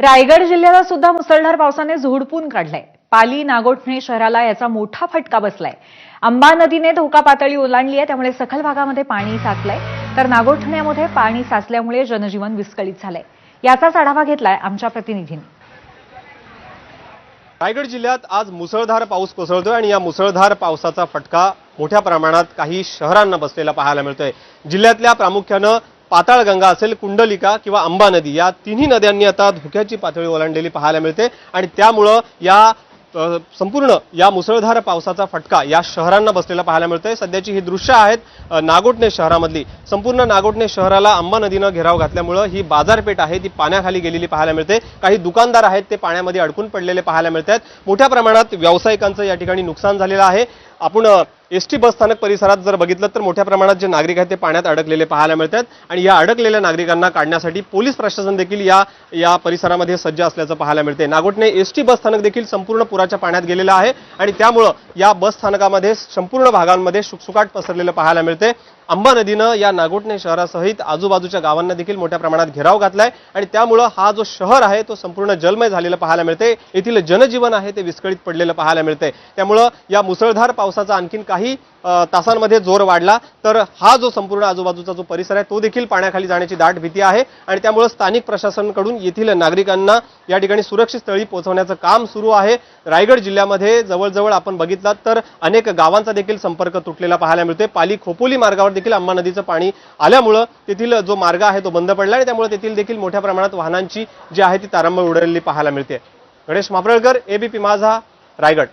रायगड जिल्ह्याला सुद्धा मुसळधार पावसाने झोडपून काढलंय. पाली नागोठणे शहराला याचा मोठा फटका बसलाय. अंबा नदीने धोका पातळी ओलांडली आहे त्यामुळे सखल भागामध्ये पाणी साचलंय. तर नागोठण्यामध्ये पाणी साचल्यामुळे जनजीवन विस्कळीत झालंय. याचाच आढावा घेतलाय आमच्या प्रतिनिधींनी. रायगड जिल्ह्यात आज मुसळधार पाऊस कोसळतोय आणि या मुसळधार पावसाचा फटका मोठ्या प्रमाणात काही शहरांना बसलेला पाहायला मिळतोय. जिल्ह्यातल्या प्रामुख्यानं पाताळगंगा असेल कुंडलिका किंवा अंबा नदी या तिन्ही नद्यांनी आता धोक्याची पातळी ओलांडलेली पाहायला मिळते. आणि त्यामुळं या संपूर्ण या मुसळधार पावसाचा फटका या शहरांना बसलेला पाहायला मिळतोय. सध्याची ही दृश्य आहेत नागोटणे शहरामधली. संपूर्ण नागोटणे शहराला अंबा नदीनं घेराव घातल्यामुळं ही बाजारपेठ आहे ती पाण्याखाली गेलेली पाहायला मिळते. काही दुकानदार आहेत ते पाण्यामध्ये अडकून पडलेले पाहायला मिळत आहेत मोठ्या प्रमाणात व्यावसायिकांचं या ठिकाणी नुकसान झालेलं आहे. आपण एस टी बस स्थानक परिसरात जर बघितलं तर मोठ्या प्रमाणात जे नागरिक आहेत ते पाण्यात अडकलेले पाहायला मिळतात आणि या अडकलेल्या नागरिकांना काढण्यासाठी पोलीस प्रशासन देखील या या परिसरामध्ये सज्ज असल्याचं पाहायला मिळते नागोटणे एस टी बस स्थानक देखील संपूर्ण पुराच्या पाण्यात गेलेलं आहे आणि त्यामुळं या बस स्थानकामध्ये संपूर्ण भागांमध्ये शुकशुकाट पसरलेलं पाहायला मिळते अंबा नदीनं या नागोटणे शहरासहित आजूबाजूच्या गावांना देखील मोठ्या प्रमाणात घेराव घातलाय आणि त्यामुळं हा जो शहर आहे तो संपूर्ण जलमय झालेला पाहायला मिळते येथील जनजीवन आहे ते विस्कळीत पडलेलं पाहायला मिळते त्यामुळं या मुसळधार पावसाचा आणखीन काही तासांमध्ये जोर वाढला तर हा जो संपूर्ण आजूबाजूचा जो परिसर आहे तो देखील पाण्याखाली जाण्याची दाट भीती आहे आणि त्यामुळं स्थानिक प्रशासनाकडून येथील नागरिकांना या ठिकाणी सुरक्षित स्थळी पोहोचवण्याचं काम सुरू आहे. रायगड जिल्ह्यामध्ये जवळजवळ आपण बघितलात तर अनेक गावांचा देखील संपर्क तुटलेला पाहायला मिळतोय. पाली खोपोली मार्गावर देखील अंबा नदीचं पाणी आल्यामुळं तेथील जो मार्ग आहे तो बंद पडला आणि त्यामुळे तेथील देखील मोठ्या प्रमाणात वाहनांची जी आहे ती तारंबळ उडलेली पाहायला मिळते. गणेश मापरळकर एबीपी माझा रायगड.